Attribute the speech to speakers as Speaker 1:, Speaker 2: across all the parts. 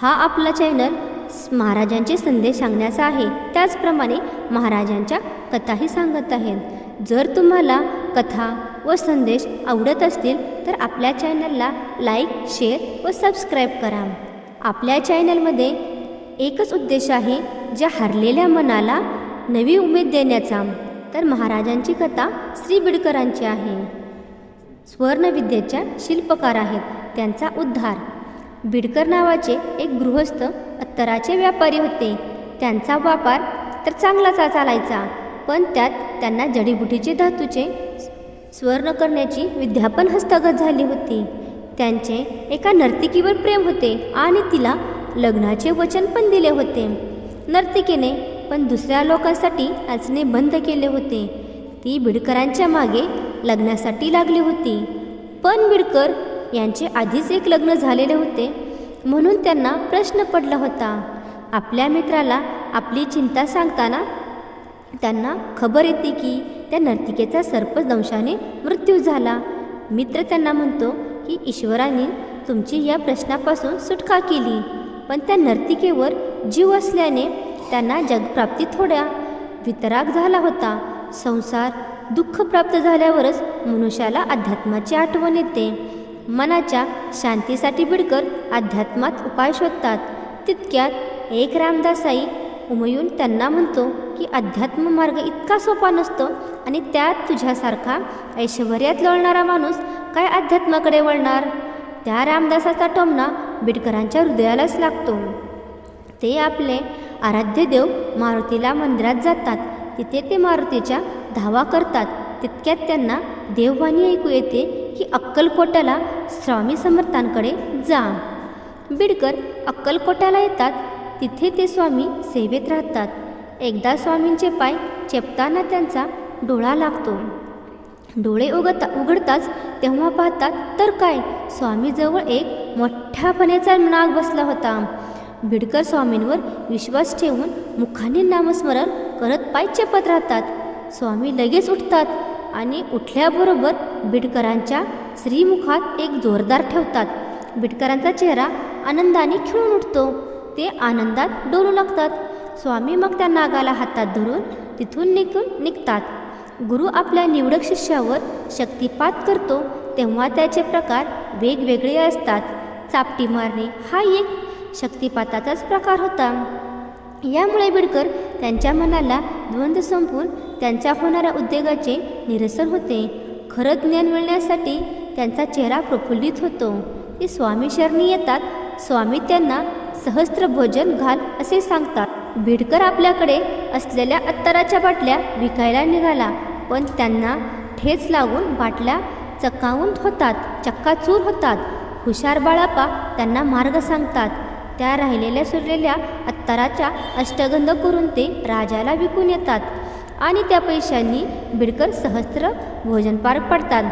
Speaker 1: हा आपला चॅनल महाराजांचे संदेश सांगण्याचा आहे. त्याचप्रमाणे महाराजांच्या कथाही सांगत आहेत. जर तुम्हाला कथा व संदेश आवडत असतील तर आपल्या चॅनलला लाईक शेअर व सबस्क्राईब करा. आपल्या चॅनलमध्ये एकच उद्देश आहे ज्या हरलेल्या मनाला नवी उमेद देण्याचा. तर महाराजांची कथा श्री बिडकरांची आहे. स्वर्णविद्येच्या शिल्पकार आहेत. त्यांचा उद्धार बिडकर नावाचे एक गृहस्थ अत्तराचे व्यापारी होते. त्यांचा व्यापार तर चांगलाच चालायचा पण त्यात त्यांना जडीबुटीचे धातूचे स्वर्ण करण्याची विद्यापन हस्तगत झाली होती. त्यांचे एका नर्तिकीवर प्रेम होते आणि तिला लग्नाचे वचन पण दिले होते. नर्तिकेने पण दुसऱ्या लोकांसाठी नाचणे बंद केले होते. ती बिडकरांच्या मागे लग्नासाठी लागली होती. पण बिडकर यांचे आधीच एक लग्न झालेले होते. म्हणून त्यांना प्रश्न पडला होता. आपल्या मित्राला आपली चिंता सांगताना त्यांना खबर येते की त्या नर्तिकेचा सर्पदंशाने मृत्यू झाला. मित्र त्यांना म्हणतो की ईश्वराने तुमची या प्रश्नापासून सुटका केली. पण त्या नर्तिकेवर जीव असल्याने त्यांना जगप्राप्ती थोड्या वितराग झाला होता. संसार दुःख प्राप्त झाल्यावरच मनुष्याला अध्यात्माची आठवण येते. मनाच्या शांतीसाठी बिडकर अध्यात्मात उपाय शोधतात. तितक्यात एक रामदासाई उमयून त्यांना म्हणतो की अध्यात्म मार्ग इतका सोपा नसतो आणि त्यात तुझ्यासारखा ऐश्वर्यात लोळणारा माणूस काय अध्यात्माकडे वळणार त्या रामदासाचा टोमणा बिडकरांच्या हृदयालाच लागतो. ते आपले आराध्य देव मारुतीला मंदिरात जातात. तिथे ते मारुतीच्या धावा करतात. तितक्यात त्यांना देववाणी ऐकू येते की अक्कलकोटाला स्वामी समर्थांकडे जा. बिडकर अक्कलकोटाला येतात. तिथे ते स्वामी सेवेत राहतात. एकदा स्वामींचे पाय चेपताना त्यांचा डोळा लागतो. डोळे उघडता उघडताच तेव्हा पाहतात तर काय? स्वामीजवळ एक मोठ्या फण्याचा नाग बसला होता. बिडकर स्वामींवर विश्वास ठेवून मुखाने नामस्मरण करत पाय चेपत राहतात. स्वामी लगेच उठतात आणि उठल्याबरोबर बिडकरांच्या श्रीमुखात एक जोरदार ठेवतात. बिडकरांचा चेहरा आनंदाने खिळून उठतो. ते आनंदात डोलू लागतात. स्वामी मग त्या नागाला हातात धरून तिथून निघून निघतात. गुरु आपल्या निवडक शिष्यावर शक्तिपात करतो. तेव्हा त्याचे प्रकार वेगवेगळे असतात. चापटी मारणे हा एक शक्तिपाताचाच प्रकार होता. यामुळे बिडकर त्यांच्या मनाला द्वंद्व संपून त्यांच्या होणाऱ्या उद्योगाचे निरसन होते. खरं ज्ञान मिळण्यासाठी त्यांचा चेहरा प्रफुल्लित होतो. ते स्वामी शरणी येतात. स्वामी त्यांना सहस्त्र भोजन घाल असे सांगतात. भिडकर आपल्याकडे असलेल्या अत्तराच्या बाटल्या विकायला निघाला. पण त्यांना ठेच लागून बाटल्या चक्कावून होतात चक्काचूर होतात. हुशार बाळापा त्यांना मार्ग सांगतात. त्या राहिलेल्या सुरलेल्या अत्तराच्या अष्टगंध करून ते राजाला विकून येतात. आणि त्या पैशांनी बिडकर सहस्त्र भोजन पार पडतात.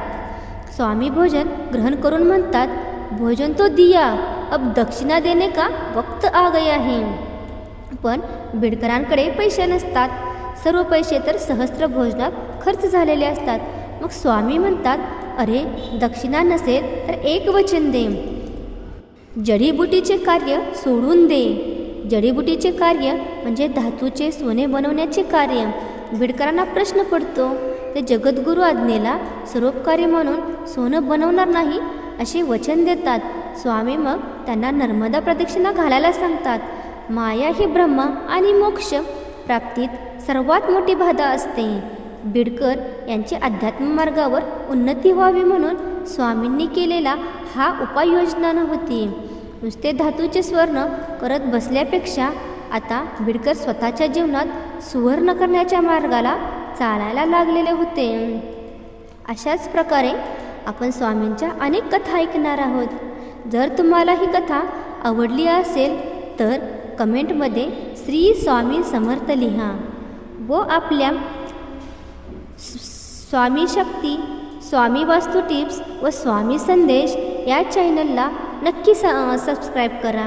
Speaker 1: स्वामी भोजन ग्रहण करून म्हणतात भोजन तो दिया अब दक्षिणा देणे का वक्त आ गया है. पण बिडकरांकडे पैसे नसतात. सर्व पैसे तर सहस्त्र भोजनात खर्च झालेले असतात. मग स्वामी म्हणतात अरे दक्षिणा नसेल तर एक वचन दे. जडीबुटीचे कार्य सोडून दे. जडीबुटीचे कार्य म्हणजे धातूचे सोने बनवण्याचे कार्य. बिडकरांना प्रश्न पडतो ते जगद्गुरू आज्ञेला सरोपकारी म्हणून सोनं बनवणार नाही असे वचन देतात. स्वामी मग त्यांना नर्मदा प्रदक्षिणा घालायला सांगतात. माया ही ब्रह्म आणि मोक्ष प्राप्तीत सर्वात मोठी बाधा असते. बिडकर यांची अध्यात्म मार्गावर उन्नती व्हावी म्हणून स्वामींनी केलेला हा उपाययोजना होती नुसते धातूचे स्वर्ण करत बसल्यापेक्षा आता बिडकर स्वतःच्या जीवनात सुवर्ण करण्याच्या मार्गाला चालायला लागलेले होते. अशाच प्रकारे आपण स्वामींच्या अनेक कथा ऐकणार आहोत. जर तुम्हाला ही कथा आवडली असेल तर कमेंटमध्ये श्री स्वामी समर्थ लिहा व आपल्या स्वामी शक्ती स्वामी वास्तू टिप्स व स्वामी संदेश या चॅनलला नक्की स सबस्क्राईब करा.